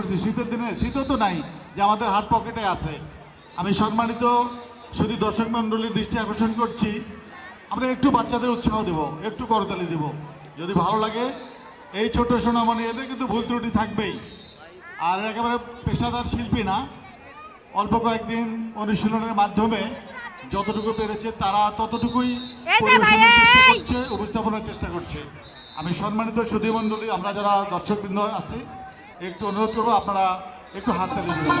শীতের দিনে শীতও তো নাই যে আমাদের হাত পকেটে আছে। আমি সম্মানিত শুধু দর্শক মণ্ডলীর দৃষ্টি আকর্ষণ করছি আমরা একটু বাচ্চাদের উৎসাহ দেব একটু করতালি দেব। যদি ভালো লাগে এই ছোট সোনামণি এদের কিন্তু ভুল ত্রুটি থাকবেই। আর একেবারে পেশাদার শিল্পী না অল্প কয়েকদিন অনুশীলনের মাধ্যমে যতটুকু পেরেছে তারা ততটুকুই উপস্থাপনের চেষ্টা করছে। আমি সম্মানিত সুধী মণ্ডলী আমরা যারা দর্শকবৃন্দ আছি একটু অনুরোধ করব আপনারা একটু হাত তালি দেবেন।